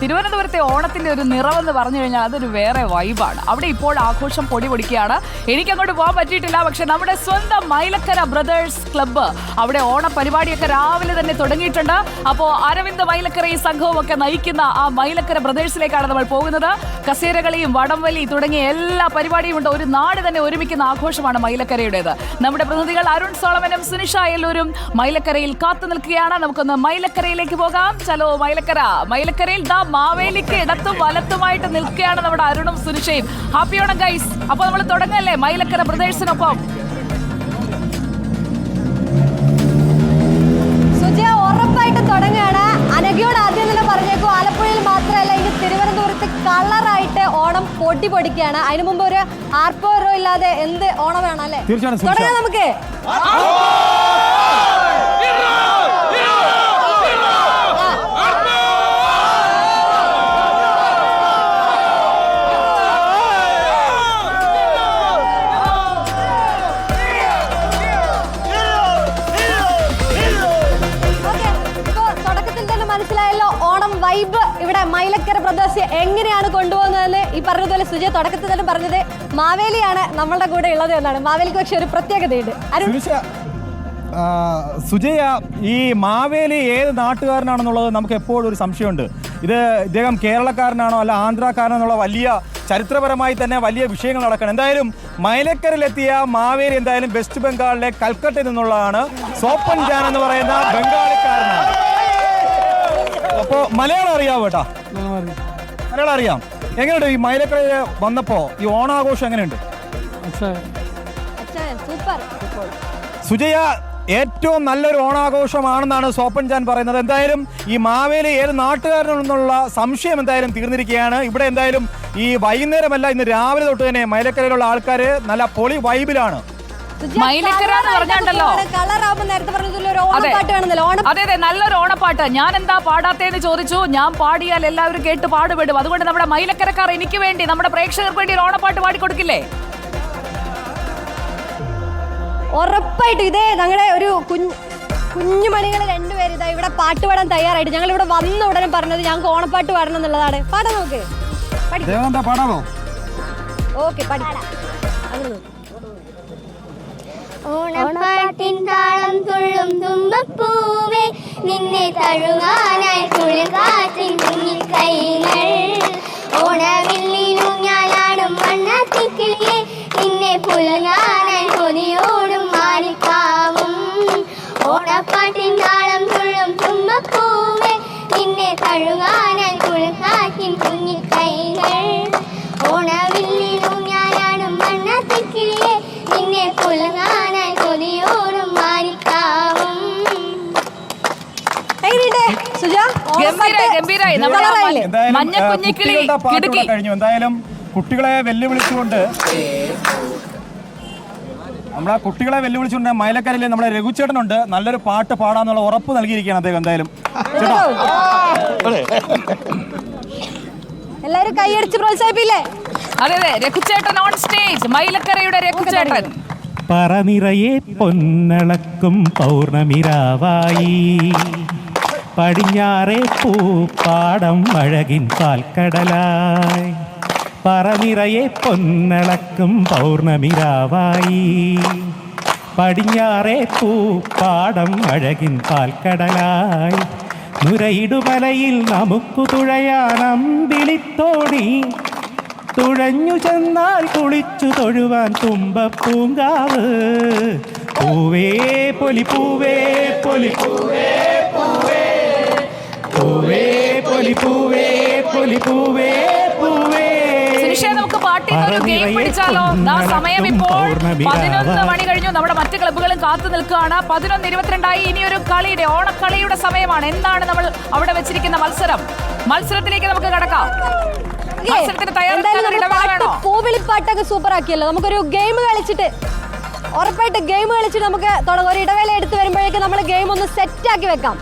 തിരുവനന്തപുരത്തെ ഓണത്തിന്റെ ഒരു നിറവെന്ന് പറഞ്ഞു കഴിഞ്ഞാൽ അതൊരു വേറെ വൈബാണ് അവിടെ ഇപ്പോൾ ആഘോഷം പൊടി പൊടിക്കുകയാണ്. എനിക്കങ്ങോട്ട് പോകാൻ പറ്റിയിട്ടില്ല പക്ഷെ നമ്മുടെ സ്വന്തം മൈലക്കര ബ്രദേഴ്സ് ക്ലബ്ബ് അവിടെ ഓണ പരിപാടിയൊക്കെ രാവിലെ തന്നെ തുടങ്ങിയിട്ടുണ്ട്. അപ്പോൾ അരവിന്ദ് മൈലക്കര ഈ സംഘവും ഒക്കെ നയിക്കുന്ന ആ മൈലക്കര ബ്രദേഴ്സിലേക്കാണ് നമ്മൾ പോകുന്നത്. കസേരകളിയും വടംവലി തുടങ്ങിയ എല്ലാ പരിപാടിയും ഉണ്ട്. ഒരു നാട് തന്നെ ഒരുമിക്കുന്ന ആഘോഷമാണ് മൈലക്കരയുടേത്. നമ്മുടെ പ്രതിനിധികൾ അരുൺ സോളമനും സുനിഷ എല്ലൂരും മൈലക്കരയിൽ കാത്തു നിൽക്കുകയാണ്. നമുക്കൊന്ന് മൈലക്കരയിലേക്ക് പോകാം. ചലോ മൈലക്കര മൈലക്കരയിൽ ദാ മാവേലിക്ക് ഇടത്തും വലത്തുമായിട്ട് നിൽക്കുകയാണ് നമ്മുടെ അരുണും സുനിഷയും ഹാപ്പി ഓണം ഗൈസ് അപ്പോൾ നമ്മൾ തുടങ്ങല്ലേ? മൈലക്കര ബ്രദേഴ്സിനൊപ്പം. ഉറപ്പായിട്ടും തുടങ്ങുകയാണ് അനഘയോട് ആദ്യം തന്നെ പറഞ്ഞേക്കും ആലപ്പുഴയിൽ മാത്രമല്ല ഇനി തിരുവനന്തപുരത്ത് കളറായിട്ട് ഓണം പൊടി പൊടിക്കുകയാണ്. അതിനു മുമ്പ് ഒരു ആർപ്പോ ഇല്ലാതെ എന്ത് ഓണമാണ് വേണം അല്ലേ തുടങ്ങാം നമുക്ക്. വൈബ് ഇവിടെ മൈലക്കര ബ്രദേഴ്സ് എങ്ങനെയാണ് കൊണ്ടുപോകുന്നതെന്ന് ഈ പറഞ്ഞതുപോലെ സുജയ തുടക്കത്തിൽ തന്നെ പറഞ്ഞത് മാവേലിയാണ് നമ്മളുടെ കൂടെ ഉള്ളത് എന്നാണ്. മാവേലിക്ക് പക്ഷെ ഒരു പ്രത്യേകതയുണ്ട്. സുജയ ഈ മാവേലി ഏത് നാട്ടുകാരനാണെന്നുള്ളത് നമുക്ക് എപ്പോഴും ഒരു സംശയമുണ്ട്. ഇത് ഇദ്ദേഹം കേരളക്കാരനാണോ അല്ല ആന്ധ്രാക്കാരനെന്നുള്ള വലിയ ചരിത്രപരമായി തന്നെ വലിയ വിഷയങ്ങൾ നടക്കണം. എന്തായാലും മൈലക്കറിലെത്തിയ മാവേലി എന്തായാലും വെസ്റ്റ് ബംഗാളിലെ കൽക്കട്ടയിൽ നിന്നുള്ളതാണ്. സോപ്പൻ ജാൻ എന്ന് പറയുന്ന ബംഗാളിക്കാരനാണ്. അപ്പോൾ മലയാളം അറിയാവോ കേട്ടാ മലയാളം അറിയാം. എങ്ങനെയുണ്ട് ഈ മൈലക്കര വന്നപ്പോ? ഈ ഓണാഘോഷം എങ്ങനെയുണ്ട്? സുജയ ഏറ്റവും നല്ലൊരു ഓണാഘോഷമാണെന്നാണ് സോപ്പൻ ചാൻ പറയുന്നത്. എന്തായാലും ഈ മാവേലി ഏത് നാട്ടുകാരനെന്നുള്ള സംശയം എന്തായാലും തീർന്നിരിക്കുകയാണ്. ഇവിടെ എന്തായാലും ഈ വൈകുന്നേരമല്ല ഇന്ന് രാവിലെ തൊട്ട് തന്നെ മൈലക്കരയിലുള്ള ആൾക്കാർ നല്ല പൊളി വൈബിലാണ് മൈലക്കര എന്ന് പറഞ്ഞാണ്ടല്ലോ. അതെ. അതെ അതെ നല്ലൊരു ഓണപ്പാട്ട്. ഞാൻ എന്താ പാടാത്തേന്ന് ചോദിച്ചു? ഞാൻ പാടിയാൽ എല്ലാവരും കേട്ട് പാടുപെടും. അതുകൊണ്ട് നമ്മുടെ മൈലക്കരക്കാർ എനിക്ക് വേണ്ടി നമ്മുടെ പ്രേക്ഷകർക്ക് വേണ്ടി ഒരു ഓണപ്പാട്ട് പാടിക്കൊടുക്കില്ലേ? ഉറപ്പായിട്ടും ഇതേ ഞങ്ങളുടെ ഒരു കുഞ്ഞ് കുഞ്ഞു മണികൾ രണ്ടുപേരും ഇതാ ഇവിടെ പാട്ട് പാടാൻ തയ്യാറായിട്ട്. ഞങ്ങൾ ഇവിടെ വന്ന ഉടനെ പറഞ്ഞത് ഞങ്ങൾക്ക് ഓണപ്പാട്ട് പാടണം എന്നുള്ളതാണ്. പാടാം നമുക്ക്. പാടാമോ ഓക്കെ പഠിക്കാം ഓണപ്പാട്ടിൻ താളം തുള്ളും തുമ്പപ്പൂവേ. നിന്നെ തഴുകാനായി കുഞ്ഞി കൈകൾ. ഞാനാടും വണ്ണത്തിക്കിളിയെ നിന്നെ പുലങ്ങാനായി കൊതിയോടും മാറിക്കാവും ഓണപ്പാട്ടിൻ താളം തുള്ളും തുമ്പപ്പൂവേ. നിന്നെ തഴുകാനായി കുഞ്ഞി കൈകൾ. കൊതിയോടും ഗംഭീരായി മഞ്ഞ- എന്തായാലും കുഞ്ഞിക്കിളി കിടുക്കി. കഴിഞ്ഞു. കുട്ടികളെ വെല്ലുവിളിച്ചുകൊണ്ട് നമ്മളെ കുട്ടികളെ വെല്ലുവിളിച്ചുകൊണ്ട് മൈലക്കരയിൽ നമ്മുടെ രഘുചേട്ടനുണ്ട് നല്ലൊരു പാട്ട് പാടാന്നുള്ള ഉറപ്പ് നൽകിയിരിക്കുകയാണ് അദ്ദേഹം എന്തായാലും. എല്ലാരും കൈയടിച്ച് പ്രോത്സാഹിപ്പില്ലേ? അതെ അതെ. രഘുചേട്ടൻ ഓൺ സ്റ്റേജ് മൈലക്കരയുടെ രഘുചേട്ടൻ പറനിറയെ പൊന്നളക്കും പൗർണമിരാവായി. പടിഞ്ഞാറെ പൂപ്പാടം അഴകിൻ പാൽക്കടലായി. പറനിറയെ പൊന്നളക്കും പൗർണമിരാവായി. പടിഞ്ഞാറെ പൂപ്പാടം അഴകിൻ പാൽക്കടലായി. നുരയിടുമലയിൽ നമുക്കു തുഴയാനമ്പിളിത്തോണി തുഴഞ്ഞു ചെന്നാൽ കുളിച്ചു തൊഴുവാൻ തുമ്പപ്പൂങ്കാവ്. പൂവേ പൊലി പൂവേ പൊലി പൂവേ പൂവേ. പൂവേ പൊലി പൂവേ പൊലി പൂവേ പൂവേ. നമുക്ക് പാട്ടിൽ ഗെയിം പിടിച്ചാലോ? സമയം ഇപ്പോൾ പതിനൊന്ന് മണി കഴിഞ്ഞു. നമ്മുടെ മറ്റ് ക്ലബ്ബുകളും കാത്തു നിൽക്കുകയാണ്. പതിനൊന്ന് ഇരുപത്തിരണ്ടായി. ഇനി ഒരു കളിയുടെ ഓണക്കളിയുടെ സമയമാണ്. എന്താണ് നമ്മൾ അവിടെ വെച്ചിരിക്കുന്ന മത്സരം? മത്സരത്തിലേക്ക് നമുക്ക് കടക്കാം. പൂവിളിപ്പാട്ടൊക്കെ സൂപ്പർ ആക്കിയല്ലോ. നമുക്കൊരു ഗെയിം കളിച്ചിട്ട് ഉറപ്പായിട്ട് ഗെയിം കളിച്ചിട്ട് നമുക്ക് തുടങ്ങാം. ഒരു ഇടവേള എടുത്ത് വരുമ്പോഴേക്കും നമ്മൾ ഗെയിം ഒന്ന് സെറ്റ് ആക്കി വെക്കാം.